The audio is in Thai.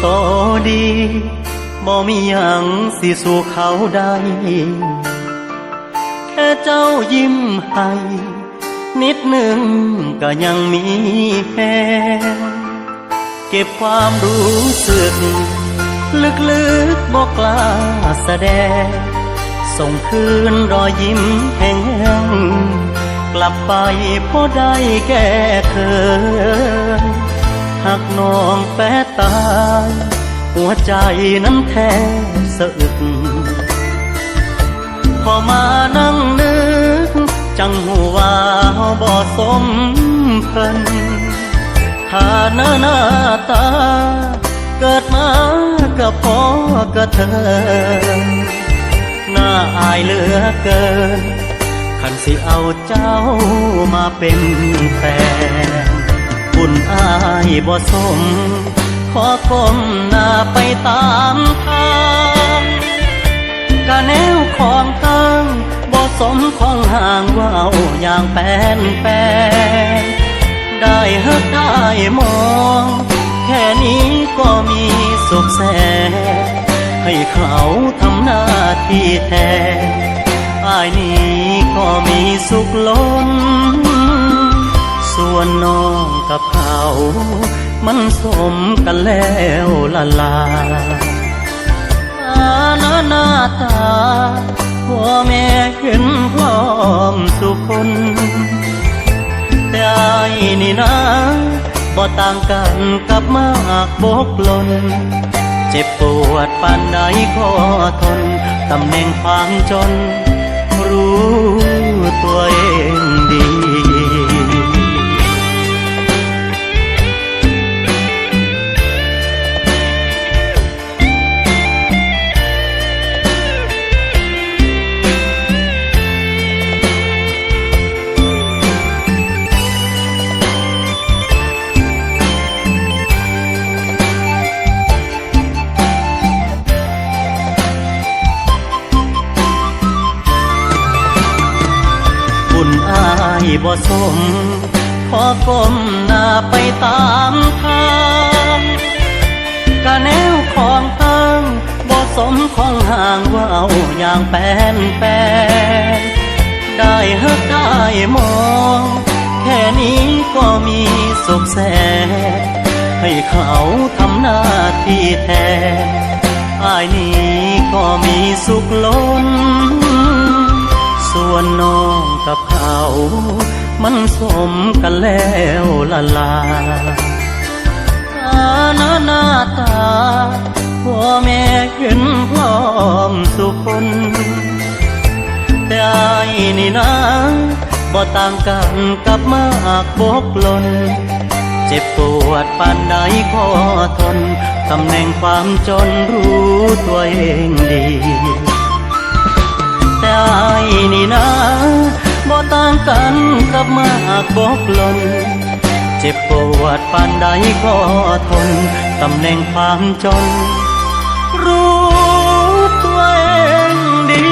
โตดีบ่มีหยังสิสู่เขาได้ แค่เจ้ายิ้มให้ นิดหนึ่งก็ยังมีแหงเก็บความรู้สึก ลึกๆบอกกล้าแสดง ส่งคืนรอยยิ้มแห้งกลับไปพอได้แก้เคิน หักน้องแปะตายหัวใจนั้นแทบสะอึก พอมานั่งนึก จังหูว่าบ่สมเพิ่นฐานะหน้าตา เกิดมาก็พอกระเทินน่าอายเหลือเกิน คันสิเอาเจ้ามาเป็นแฟน อายบ่สม ขอก้มหน้าไปตามทางกะแนวของตั้งบ่สมของห่างว่าวอย่างแปนแปนได้ฮักได้มอง แค่นี้ก็มีสุขแสนให้เขาทำหน้าที่แทนอายนี้ก็มีสุขล้น วนน้องกับเขามันสมกันแล้วละลาอาณาหน้าตาพ่อแม่เห็นพร้อมสุขคนแต่อายนี่นะบ่ต่างกันกับมากบกลน เจ็บปวดปานใดก็ทน ตำแหน่งความจน รู้ตัวเอง บุญอายบ่สม ขอก้มหน้าไปตามทางกะแนวของตั้งบ่สมของห่างว่าวอย่างแปนแปนได้ฮักได้มอง แค่นี้ก็มีสุขแสนให้เขาทำหน้าที่แทนอายนี้ก็มีสุขล้น ส่วนน้องกับเขา มันสมกันแล้วละลาอาณาหน้าตาพ่อแม่เห็นพร้อมสุคนแต่อายนี่นะบ่ต่างกันกับมากบกลนเจ็บปวดปานใดก็ทนตำแหน่งความจนรู้ตัวเองดี แต่อายนี่นะบ่ต่างกันกับมากบกลนเจ็บปวดปานใดก็ทนตำแหน่งความจน รู้ตัวเองดี